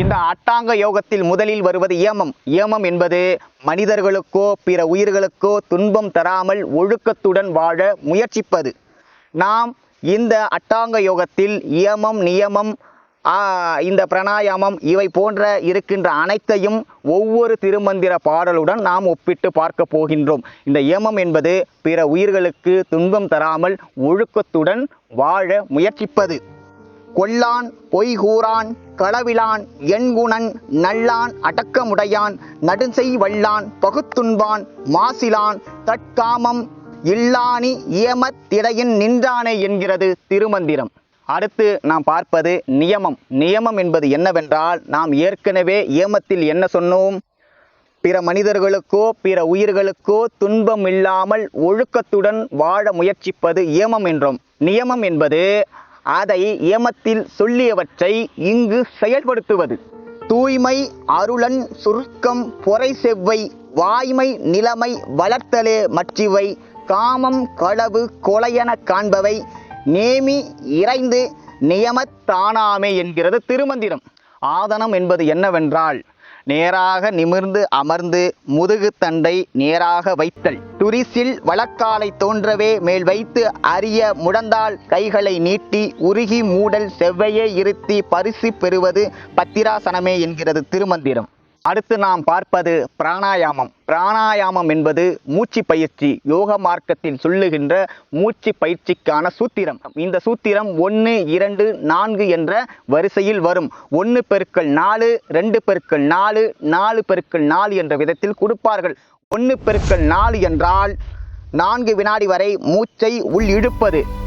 இந்த அட்டாங்க யோகத்தில் முதலில் வருவது ஏமம். ஏமம் என்பது மனிதர்களுக்கோ பிற உயிர்களுக்கோ துன்பம் தராமல் ஒழுக்கத்துடன் வாழ முயற்சிப்பது. நாம் இந்த அட்டாங்க யோகத்தில் இயமம் நியமம் இந்த பிரணாயாமம் இவை போன்ற இருக்கின்ற அனைத்தையும் ஒவ்வொரு திருமந்திர பாடலுடன் நாம் ஒப்பிட்டு பார்க்க போகின்றோம். இந்த ஏமம் என்பது பிற உயிர்களுக்கு துன்பம் தராமல் ஒழுக்கத்துடன் வாழ முயற்சிப்பது. கொல்லான் பொய் கூறான் களவிலான் எண்குணன் நல்லான் அடக்கமுடையான் நடுசெய் வல்லான் பகுத்துண்பான் மாசிலான் தற்காமம் இல்லானி ஏமத்திடையின் நின்றானே என்கிறது திருமந்திரம். அடுத்து நாம் பார்ப்பது நியமம். நியமம் என்பது என்னவென்றால் நாம் ஏற்கனவே ஏமத்தில் என்ன சொன்னோம்? பிற மனிதர்களுக்கோ பிற உயிர்களுக்கோ துன்பம் இல்லாமல் ஒழுக்கத்துடன் வாழ முயற்சிப்பது ஏமம் என்றோம். நியமம் என்பது அதை ஏமத்தில் சொல்லியவற்றை இங்கு செயல்படுத்துவது. தூய்மை அருளன் சுருக்கம் பொறை செவ்வை வாய்மை நிலைமை வளர்த்தலே மற்றிவை காமம் களவு கொலையென காண்பவை நேமி இறைந்து நியமத்தானாமே என்கிறது திருமந்திரம். ஆதனம் என்பது என்னவென்றால் நேராக நிமிர்ந்து அமர்ந்து முதுகு தண்டை நேராக வைத்தல். துரிசில் வழக்காலை தோன்றவே மேல் வைத்து அரிய முடந்தால் கைகளை நீட்டி உருகி மூடல் செவ்வையே இருத்தி பரிசு பெறுவது பத்திராசனமே என்கிறது திருமந்திரம். அடுத்து நாம் பார்ப்பது பிராணாயாமம். பிராணாயாமம் என்பது மூச்சு பயிற்சி யோக மார்க்கத்தில் சொல்லுகின்ற மூச்சு பயிற்சிக்கான சூத்திரம். இந்த சூத்திரம் ஒன்று இரண்டு நான்கு என்ற வரிசையில் வரும். ஒன்று பெருக்கள் நாலு ரெண்டு பெருக்கள் நாலு நாலு பெருக்கள் நாலு என்ற விதத்தில் கொடுப்பார்கள். ஒன்று பெருக்கல் நாலு என்றால் நான்கு வினாடி வரை மூச்சை உள் இழுப்பது.